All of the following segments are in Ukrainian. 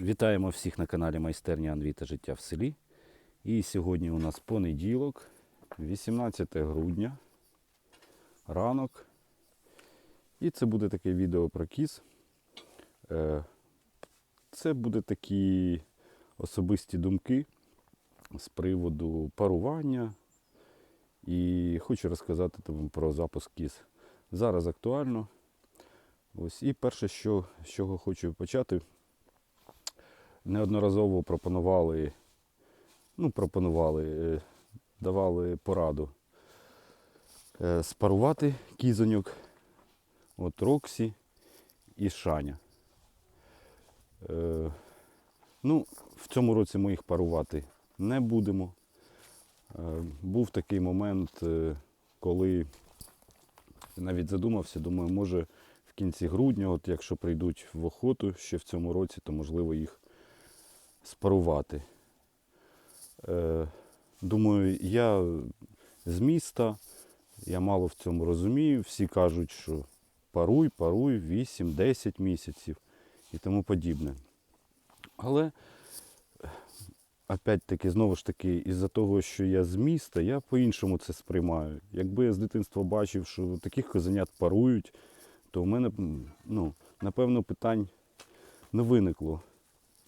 Вітаємо всіх на каналі Майстерня Анві та життя в селі. І сьогодні у нас понеділок, 18 грудня, ранок. І це буде таке відео про кіз. Е, Це буде такі особисті думки з приводу парування. І хочу розказати вам про запуск кіз. Зараз актуально. Ось і перше, що, з чого хочу почати, неодноразово пропонували, ну, пропонували, е, давали пораду е, спарувати кізоньок, от Роксі і Шаня. Е, Ну, в цьому році ми їх парувати не будемо. Був такий момент, коли навіть задумався, думаю, може в кінці грудня, от якщо прийдуть в охоту ще в цьому році, то можливо їх спарувати. Е, Думаю, я з міста, я мало в цьому розумію. Всі кажуть, що паруй, паруй 8-10 місяців і тому подібне. Але опять-таки, знову ж таки, із-за того, що я з міста, я по-іншому це сприймаю. Якби я з дитинства бачив, що таких козенят парують, то у мене, ну, напевно, питань не виникло.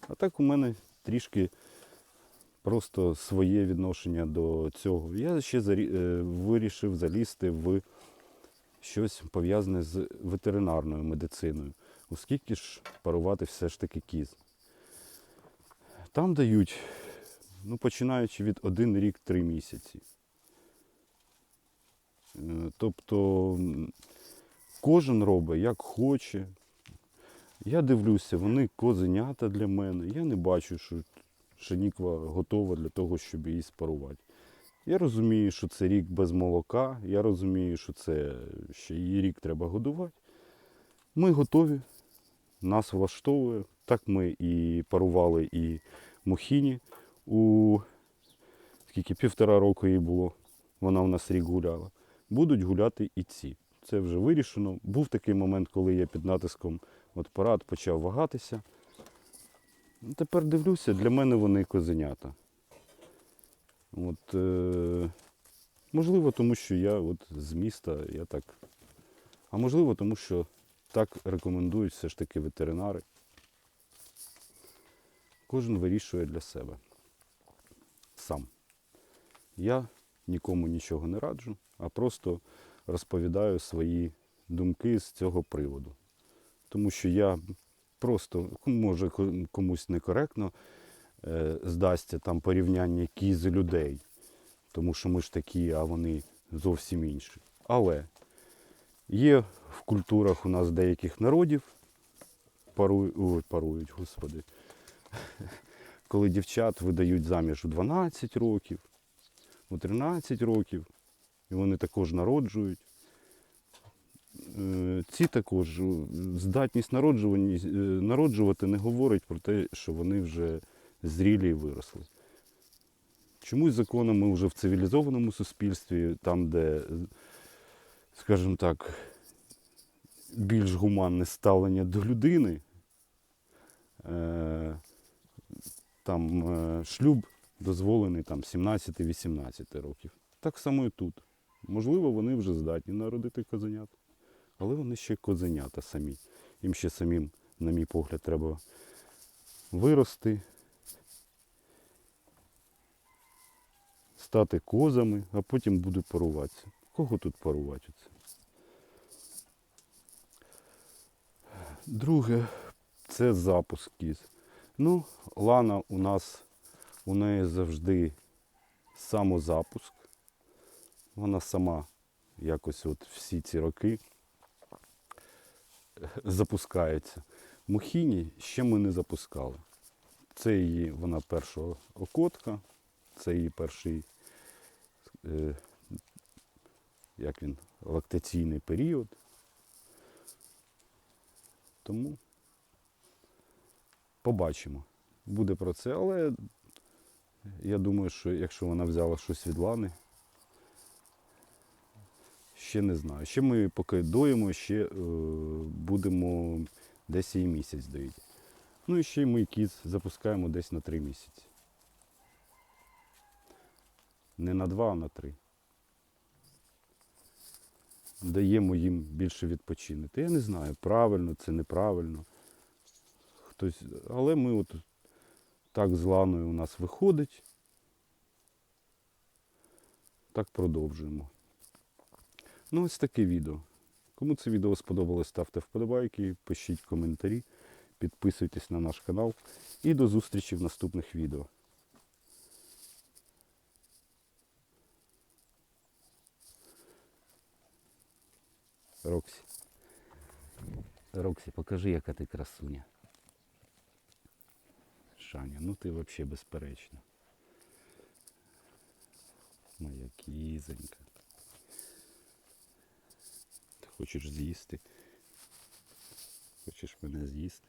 А так у мене трішки просто своє відношення до цього. Я ще е, вирішив залізти в щось пов'язане з ветеринарною медициною, оскільки ж парувати все ж таки кіз. Там дають, ну, починаючи від 1 рік 3 місяці. Е, Тобто кожен робить як хоче. Я дивлюся, вони козенята для мене. Я не бачу, що шиніква готова для того, щоб її спарувати. Я розумію, що це рік без молока, я розумію, що це ще її рік треба годувати. Ми готові, нас влаштовує. Так ми і парували і мухіні у скільки півтора року їй було. Вона у нас рік гуляла. Будуть гуляти і ці. Це вже вирішено. Був такий момент, коли я під натиском от парад почав вагатися. Ну, Тепер дивлюся, для мене вони козенята. От, е, можливо, тому що я от з міста, я так. А можливо, тому що так рекомендують все ж таки ветеринари. Кожен вирішує для себе сам. Я нікому нічого не раджу, а просто розповідаю свої думки з цього приводу. Тому що я просто, може комусь некоректно е, здасться там порівняння кіз людей, тому що ми ж такі, а вони зовсім інші. Але є в культурах у нас деяких народів, парують, ой, парують, господи, коли дівчат видають заміж у 12 років, у 13 років, і вони також народжують. Ці також здатність е, народжувати не говорить про те, що вони вже зрілі і виросли. Чомусь законом ми вже в цивілізованому суспільстві, там, де, скажімо так, більш гуманне ставлення до людини, е, там е, шлюб дозволений там 17-18 років. Так само і тут. Можливо, вони вже здатні народити козенят, але вони ще козенята самі. Їм ще самим, на мій погляд, треба вирости, стати козами, а потім будуть паруватися. Кого тут парувати? Друге, це запуск кіз. Ну, Лана у нас, у неї завжди самозапуск. Вона сама якось от всі ці роки запускається. Мухіні ще ми не запускали. Це її вона перша окотка, це її перший е, як він, лактаційний період. Тому побачимо. Буде про це, але я думаю, що якщо вона взяла щось від Лани, ще не знаю. Ще ми поки доїмо, ще е, будемо десь її місяць доїти. Ну і ще й ми кіз запускаємо десь на 3 місяці. Не на 2, а на 3. Даємо їм більше відпочинити. Я не знаю, правильно це неправильно. Хтось, але ми от так з ланою у нас виходить. Так продовжуємо. Ну, ось таке відео. Кому це відео сподобалось, ставте вподобайки, пишіть коментарі, підписуйтесь на наш канал і до зустрічі в наступних відео. Роксі. Роксі, покажи, яка ти красуня. Шаня, ну ти взагалі безперечна. Моя кізонька. Хочеш з'їсти? Хочеш мене з'їсти?